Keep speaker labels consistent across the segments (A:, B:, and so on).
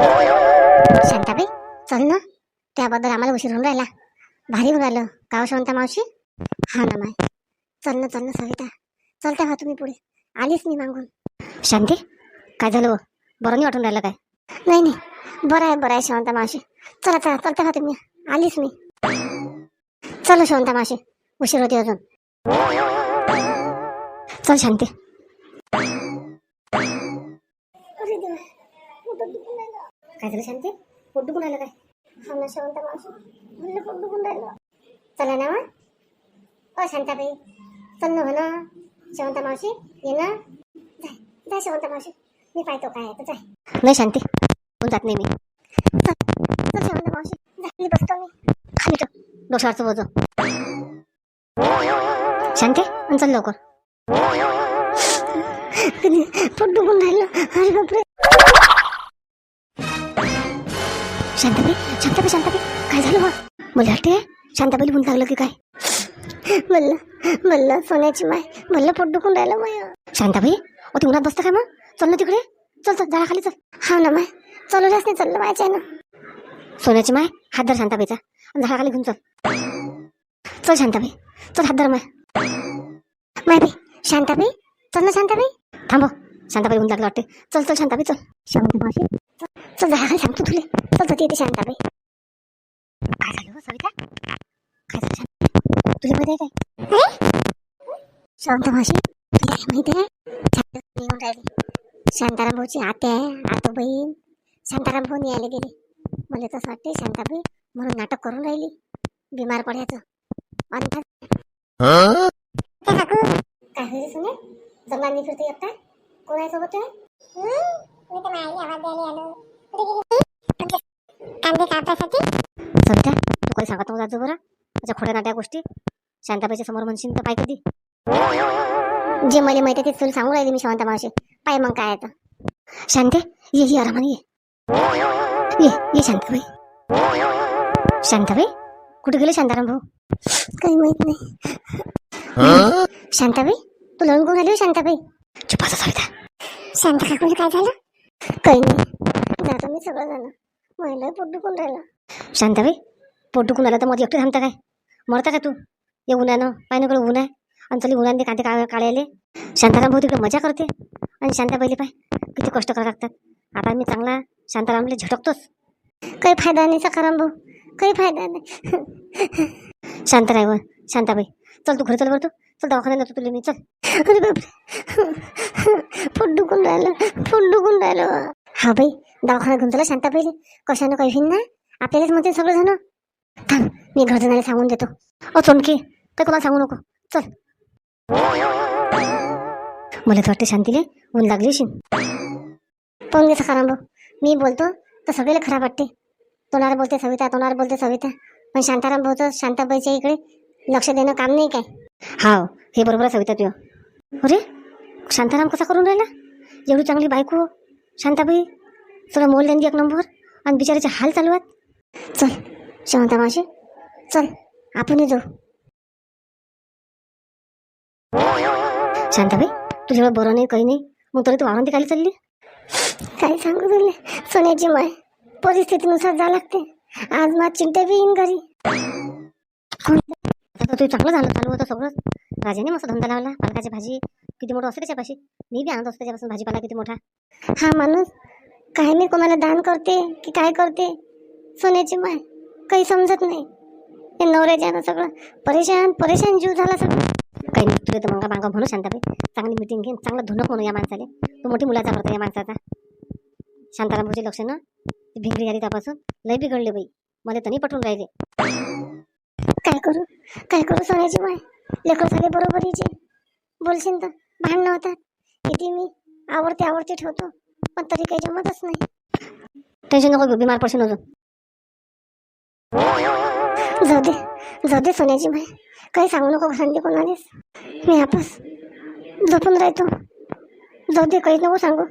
A: शांताबाई चल ना. त्याबद्दल आम्हाला उशीर होऊन राहिला. भारी होऊन राहिलं. काव शांता मावशी? हा ना माय. चल ना चल ना सविता. चलता का तुम्ही पुढे. आलीच मी मागून. शांती काय झालं हो? बरं नाही वाटून राहिलं काय? नाही नाही. बरं आहे बरं आहे शांता मावशी. चला चला चलता का तुम्ही. आलीच मी. चलो शांता मावशी. उशीर होते अजून. चल शांती. काय झालं शांती? पोट दुखून राहिलं काय? हा ना शांत मावशी म्हणलं पोट दुखून राहिलं चला ना मग. ओ शांताबाई. चल ना म्हणा. शेवंत मावशी ये ना. जाय जाय शेवंत मावशी. मी पाहतो काय आहे तर जाय नाही शांती. होऊन जात नाही मी. चल चल शेवंत मावशी. जाय मी बसतो मी. खाली ठेव. डोशावरचं बोजो शांती आणि चल लवकर. पोट दुखून राहिलं अरे बापरे. शांताबाई शांताबाई शांताबाई. काय झालं बा मला वाटते शांताबाई होऊन लागलं की काय? म्हणलं म्हणलं सोन्याची माय. म्हणलं पोट दुखून राहिलं माय. शांताबाई ओ ते उन्हात बसतं काय मग? चल ना तिकडे. चल चल झाडाखाली चल. हा ना माय. चलवल्याच नाही चाललं मायच्या ना सोन्याची माय हात धर शांताबाईचा. आणि झाडाखाली घेऊन चल. चल शांताबाई. चल हात धर माय. माय बाई शांताबाई. चल ना शांताबाई. थांबव हो. शांताबाई ऊन लागलं वाटते. चल चल शांताबाई चल. शांत मावशी. चल झाडाखाली सांगतो तुले. चल तर येते शांताबाई. काय झालं हो सविता? काय झालं शांत? तुला माहिती आहे काय? शांत मावशी तुला काय माहिती आहे? शांताराम भाऊची आत्या आहे आतो बहीण. शांताराम भाऊ यायला गेले. मला तसं वाटते शांताबाई म्हणून नाटक करून राहिली. बिमार पडायचं. आणि काय- काकू? काय होईल सुने? जंगलात मी फिरते एकटा? कोण आहे? मी तर मायली आवाज द्यायला आलो. कुठे गेली कांदे कापायसाठी सध्या तू काही सांगत नव्हता बरं त्याच्या खोड्या नाट्या गोष्टी. शांताबाईच्या समोर म्हणशील तर पाय कधी. जे मला माहिती आहे ते तुला सांगू राहिली मी शांता मावशी. पाय मग काय आता. शांते ये ये आरामाने ये. ये ये शांताबाई. शांताबाई कुठे गेले शांताराम भाऊ? काही माहीत नाही. शांताबाई तू लढून कोण आली शांताबाई? चुप असा सविता. शांत काकूला काय झालं? काही नाही. जातो मी सगळं झालं. महिला पोट दुखून राहिलं. शांताबाई पोट दुखून आलं तर मग एकटे थांबता काय? मरता का तू? ये उन्हानं पायकडे ऊन आहे. आणि चली उन्हाने कांदे का काढायले. शांताराम भाऊ तिकडे मजा करते. आणि शांताबाईले पाय किती कष्ट करावं लागतात. आता मी चांगला शांतारामले झटकतोच. काही फायदा नाही सखाराम भाऊ. काही फायदा नाही. शांतराय व शांताबाई. चल तू घरी चल बरं तू. चल दवाखान्यात जातो तुला मी चल अरे बापरे पोट दुखून राहिलं पोट दुखून राहिलं हा बाई दवाखान्यात घेऊन चला शांताबाईले कशानं काही होईन ना आपल्यालाच म्हणते सगळं जण थांब मी घरजणाला सांगून देतो ओ चोंडके काही कोणाला सांगू नको चल मला तर वाटते शांतीले ऊन लागली शिन पाहून घे सखाराम भाऊ मी बोलतो तर सगळ्याला खराब वाटते तोंडावर बोलते सविता तोंडावर बोलते सविता पण शांताराम भाऊचं शांताबाईच्या इकडे लक्ष देणं काम नाही काय हाव हे बरोबर आहे सविता तुझं. अरे शांताराम कसा करून राहिला? एवढी चांगली बायको शांताबाई? सगळं मोल देणगी एक नंबर आणि बिचाराचे हाल चालू आहेत. चल शांता मावशी चल आपण जाऊ. शांताबाई तुझ्यावर बरं नाही काही नाही. मग तरी तू वावरंती खाली चालली? काय सांगू तुले? सोन्याची माय परिस्थितीनुसार जा लागते. आज माझ चिंता बी येईन घरी. आता तू चांगलं झालं चालू होतं सगळं. राजाने मस्त धंदा लावला पालकाची भाजी किती मोठं असते त्याच्यापाशी. मी बी आणत असतो त्याच्यापासून भाजीपाला किती मोठा. हा माणूस काय मी कोणाला दान करते की काय करते? सोन्याची माय काही समजत नाही. हे नवऱ्याच्या सगळं परेशान परेशान जीव झाला सगळं. काही नाही तुला तर मग मागा म्हणू शांताबाई. चांगली मिटिंग घेऊन चांगलं धुणं म्हणू या माणसाले. तो मोठी मुलाचा करतो या माणसाचा. शांताराम भाऊची लक्ष ना भिंगरी झाली त्यापासून. लय बिघडले बाई. मला तनी पटवून राहिले. काय करू? काय करू सोन्याची माय लेकर झाले बरोबरीचे बोलशील तर भांडणं होतात. किती मी आवडते आवडते ठेवतो. पण तरी काही जमतच नाही. टेन्शन नको घेऊ बिमार पडशील अजून. जाऊ दे जाऊ दे सोन्याची माय काही सांगू नको घरांनी कोणानेच मी आपस झोपून राहतो. जाऊ दे काही नको सांगू.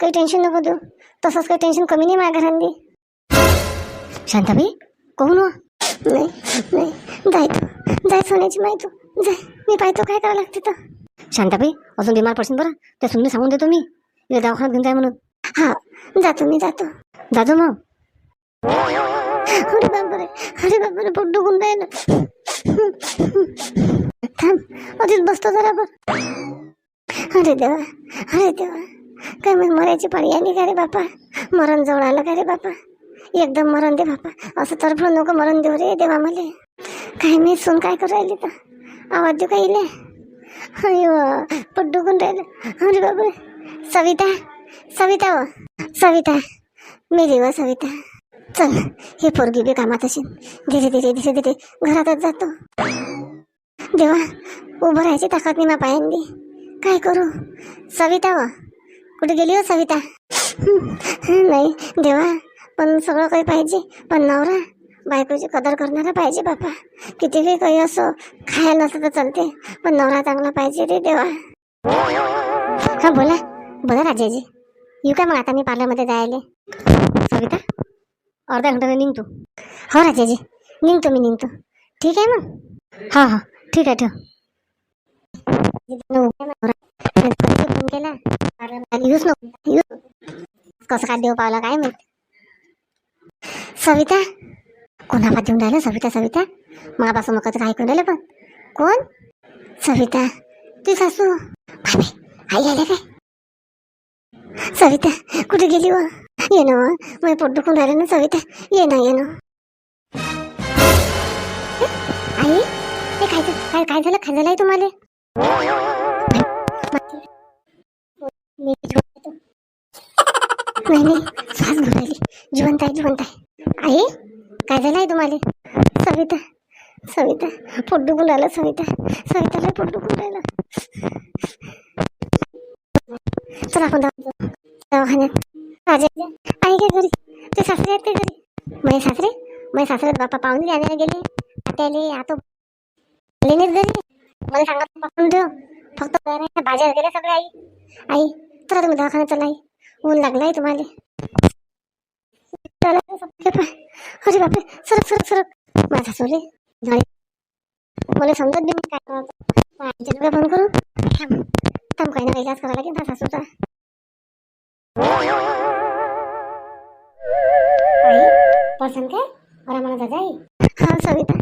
A: काही टेन्शन नको देऊ. तसंच काही टेन्शन कमी नाही माझ्या घरांनी. शांताबाई कोण हो? नाही नाही. जाय तू जाय सोन्याची माय तू. जाय मी पाहतो काय करावं लागते तर? शांताबाई अजून बिमार पडशील बरं. त्या सुनने सांगून देतो मी. इथे दवाखान्यात घेऊन जाय म्हणून. हा जातो मी जातो. जातो मग. अरे बापरे अरे बापरे पोट दुखून राहिलं. थांब अधीच बसतो जरा बर. अरे देवा अरे देवा. काय मग मरायची पाळी आली का रे बापा? मरण जवळ आलं का रे बापा? एकदम मरण दे बापा. असं तरफड नको मरण देऊ रे देवा मले. काय मी सून काय करू राहिली तर? आवाज देऊ का इले? अयो पोट दुखून राहिलं. अरे बाबा सविता सविता व सविता मेली व सविता. चल हे पोरगी बी कामात असेल धीरे धीरे धीरे धीरे घरातच जातो. देवा उभं राहायची ताकद नाही मा पायांनी. काय करू? सविता व कुठे गेली हो सविता? नाही देवा. पण सगळं काही पाहिजे. पण नवरा बायकोची कदर करणारा पाहिजे बापा. कितीही काही असो खायला असं तर चालते. पण नवरा चांगला पाहिजे रे देवा. हा बोला. बोला राजाजी. येऊ का मग आता मी पार्लरमध्ये जायले? सविता अर्धा घंटा निघतो. हो राजाजी. निघतो मी निघतो. ठीक आहे मग? हा हा. ठीक आहे ठेव. फोन केला नको कसं काय देव पावला काय माहिती? सविता? कोणाला देऊन राहिलं? सविता सविता? मगापासून मग कधी ऐकून राहिलं पण. कोण? सविता. तू सासू. आई आल्या काय? सविता कुठे गेली व? ये ना मग पोट दुखून राहिलं ना सविता. ये ना ये ना. आई ते काय काय काय झालं? काय झालंय तुम्हाला? नाही नाही. श्वास घेऊन राहिली. जिवंत आहे जिवंत आहे. आई काय झालंय तुम्हाला? सविता सविता पोट दुखून राहिलं? सविता सविताला पोट दुखून राहिलं? चला आपण जाऊ. दवाखान्यात. राजा आहे का घरी? ते सासरे आहेत का घरी? माझे सासरे? माझे सासरे बापा पाहुणे आणायला गेले. आत्याले आता गेले नाहीत घरी. मला सांगा पाठवून ठेव. फक्त भाज्या वगैरे सगळं आई. आई चला तुम्ही दवाखान्यात चला आई. ऊन आहे तुम्हाला. चला, अरे बापरे सरक सरक सरक. मला समजत बी काय करायचं आईच्या फोन करू थांब. थांब काही ना काही इलाज करावा लागेल ना सासूचा. आई पसंत काय? बरं मला दादा आई. हा सविता.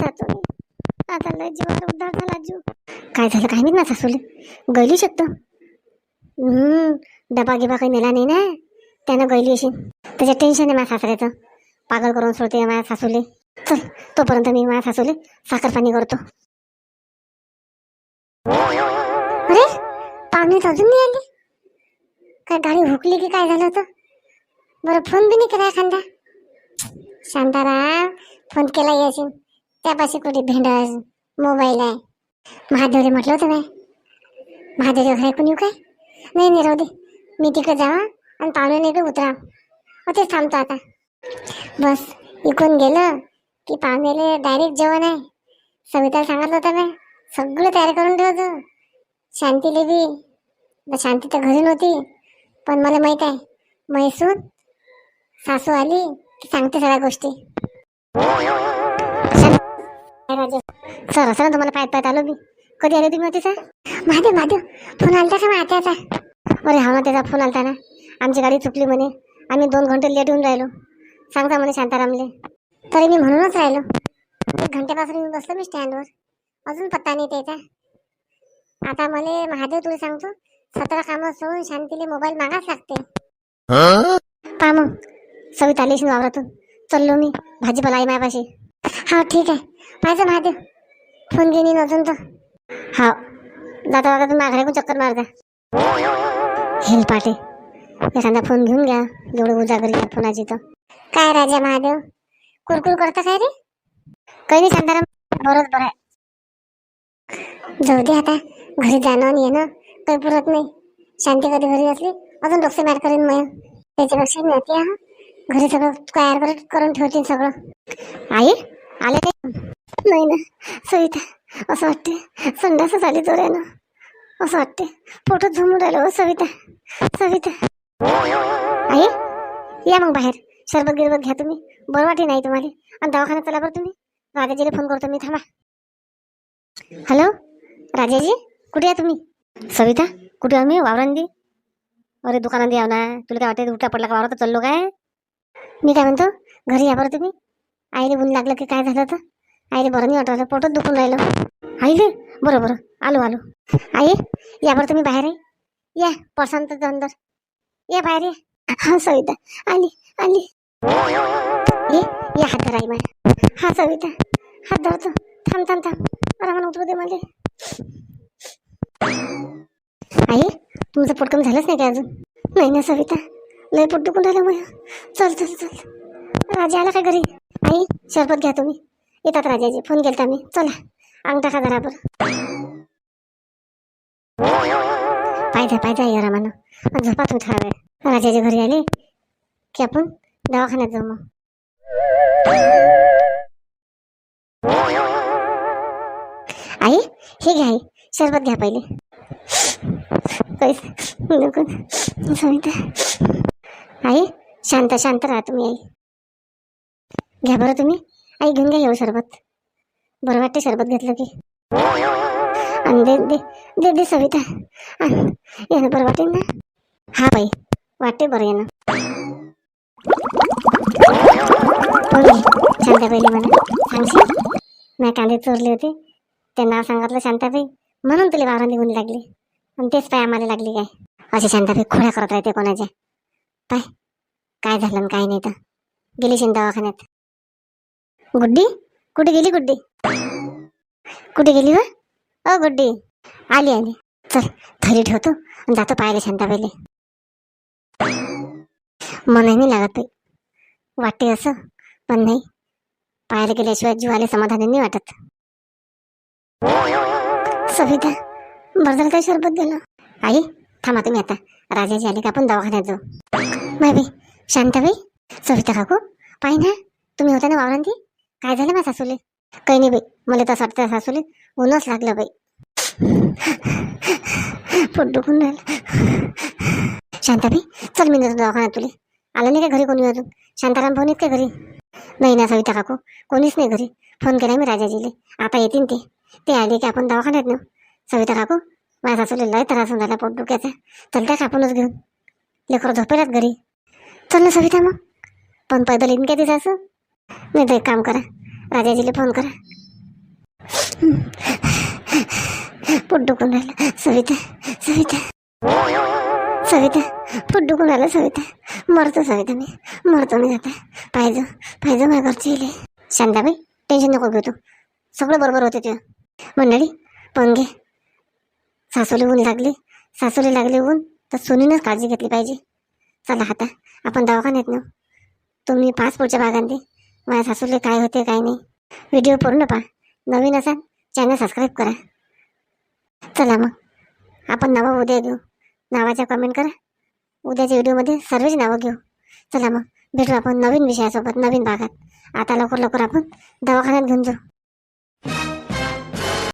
A: जातो मी. आता लय उद्धार झाला जीव काय झालं काय माहीत ना सासूले. गैली शकतो. हम्म डबा गिबा काही नेला नाही ना? त्यानं गैली असेल त्याच्यात टेन्शन आहे माझ्या सासऱ्याचं. पागल करून सोडते माझ्या सासूले. चल तोपर्यंत मी माझ्या सासूले साखर पाणी करतो. अरे पाहुणे अजून नाही आले. काय गाडी हुकली की काय झालं होतं? बरं फोन बी नाही केला एखादा. शांताराम फोन केला यायचे. त्यापाशी कुठे भेंडस मोबाईल आहे. महादेवले म्हटलं होतं नाही महादेवच्या घर कोणी येऊ काय? नाही नाही राहू दे. मी तिकडे जावा. आणि पाहुणे इकडे उतरा. मग तेच थांबतो आता. बस इकून गेलं की पाहुणेले डायरेक्ट जेवण आहे. सविता सांगितलं होतं ना सगळं तयार करून ठेवतो. शांतीले बी शांती तर घरी नव्हती पण मला माहीत आहे. म्हैसूर सासू आली की सांगते सगळ्या गोष्टी. सर सर तुम्हाला पाहत पायत आलो मी. कधी आले तुम्ही होते सर महादेव महादेव फोन आलता का मग अरे हा त्याचा फोन आलता ना. आमची गाडी चुकली म्हणे. आम्ही दोन घंटे लेट येऊन राहिलो. सांगता म्हणे शांतारामले. तरी मी म्हणूनच राहिलो. एक घंट्यापासून मी बसलो मी स्टँडवर अजून पत्ता नाही त्याचा. आता मला महादेव तुला सांगतो सतरा कामं सोडून शांतीले मोबाईल मागाच लागते. पा मग सविता आलीशी वावरातून. चललो मी भाजीपाला आहे माझ्यापाशी हा ठीक आहे. पाहिजे महादेव. फोन घेऊन येईन अजून तर. हा जाता वागा तुम्ही आघाड्याकडून चक्कर मारता. हेल पाटे एखादा फोन घेऊन घ्या. जेवढं उजागरी आहे फोनाची तर. काय राजा महादेव? कुरकुर करता काय रे? काही नाही शांताराम बरंच बरं आहे. जाऊ दे आता. घरी जाणं आणि येणं काही पुरत नाही. शांती कधी घरी असली अजून डोकसे मॅट करीन मग त्याच्यापेक्षा मी येते हा घरी सगळं तयार करत करून ठेवते सगळं. आई आले ते? नाही ना. सविता असं वाटते संडासच आली जोऱ्यानं. असं वाटते पोटात झुमून राहिलं हो सविता. सविता. आहे या मग बाहेर. सरबत गिरबत घ्या तुम्ही. बरं वाटे नाही तुम्हाला. आणि दवाखान्यात चला बरं तुम्ही. राजाजीला फोन करतो मी. थांबा. हॅलो राजाजी कुठे आहे तुम्ही? सविता कुठे आम्ही वावरांदी. अरे दुकानात याव ना. तुला काय वाटतं उठा पडला का वावरात? चाललो काय? मी काय म्हणतो घरी या बरं तुम्ही. आईले ऊन लागलं की काय झालं तर आईले बरं नाही वाटलं पोटच दुखून राहिलं. आईले? बरं बरं. आलो आलो. आई या बरं तुम्ही बाहेर. आहे या पसंत अंदर. ये बाहेर ये. हा सविता. आली आली. ये या हात धर आई हा सविता. हात धरतो. थांब थांब थांब. आरामानं उतरू दे मला. आई तुमचं पोट कमी झालंच नाही का अजून? नाही ना सविता. लय पोट दुखून राहिलं मग चल चल चल. राजा आला काय घरी? आई शरबत घ्या तुम्ही. येतात राजाजी. फोन केलता मी. चला अंग टाका घराबर बरं. पाहिजे पाहिजे रामानं. झोपा तू थोडा वेळ. राजाच्या घरी आले की आपण दवाखान्यात जाऊ मग. आई हे घ्या आई सरबत घ्या पहिले. पैसे नको. सविता आई शांत शांत राहा तुम्ही आई. घ्या बरं तुम्ही. आई घेऊन घ्या येऊ सरबत बरं वाटते सरबत घेतलं की. आणि दे दे दे सविता. बरं वाटेल ना? हा बाई. वाटते बरं यानं. हो बाई, म्हणा सांगशील मी कांदे चोरले होते. ते नाव सांगितलं शांताबाई. म्हणून तुला वावरात निघून लागली. आणि तेच पाय आम्हाला लागली काय. अशी शांताबाई खोड्या करत राहते कोणाच्या. पाय. काय झालं आणि काय नाही तर. गेली शिंद दवाखान्यात. गुड्डी? कुठे गेली गुड्डी? कुठे गेली वा? अ गुड्डी. आली आली. चल थरी ठेवतो. आणि जातो पाहायला शांताबाईले. मनाही नाही लागत बाई वाटते असं पण नाही. पाहायला गेल्याशिवाय जीवाले समाधानी नाही वाटत. सविता बरं काय शरबत गेलं? आई थांबा तुम्ही आता. राजाजी आले का आपण दवाखान्यात जाऊ. बाई शांताबाई सविता काकू पाहि ना. तुम्ही होता ना वावरांती? काय झालं बा सासूले? काही नाही बाई मला तसं वाटतं सासूले ऊनच लागलं बाई. पोट दुखून राहिलं. शांताबाई चल मी दवाखान्यात तुले. आलं नाही का घरी कोणी अजून? शांताराम फोन येत का घरी? नाही ना सविता काकू. कोणीच नाही घरी. फोन केला मी राजाजीले. आता येतील ते. ते आले की आपण दवाखान्यात नेऊ. सविता काकू माझा सासूले लय त्रास होऊन झाला पोट चल त्या कापूनच आपणच घेऊन. लेकरं झोपेलात घरी. चल ना सविता मग. पण पैदल येईन का ती सासू? नाही तर एक काम करा. राजाजीला फोन करा. पोट दुखून राहिलं. सविता सविता. सविता पोट दुखून आलं सविता? मरतो सविता मी मरतो मी आता. पाहिजे पाहिजे माझ्या घरचे येले शांताबाई टेन्शन नको घेऊ तू. सगळं बरोबर होते ते मंडळी पण घे सासूला ऊन लागली सासूली लागले ऊन तर सुनीनंच काळजी घेतली पाहिजे. चला आता आपण दवाखान्यात नेऊ. तुम्ही पाच पुढच्या भागांनी माझ्या सासूले काय होते काय नाही. व्हिडिओ पूर्ण पहा. नवीन असाल चॅनल सबस्क्राईब करा. चला मग. आपण नवा उद्या घेऊ नावाच्या कमेंट करा. उद्याच्या व्हिडिओमध्ये सर्वच नावं घेऊ. चला मग भेटू आपण नवीन विषयासोबत नवीन भागात. आता लवकर लवकर आपण दवाखान्यात घेऊन जाऊ.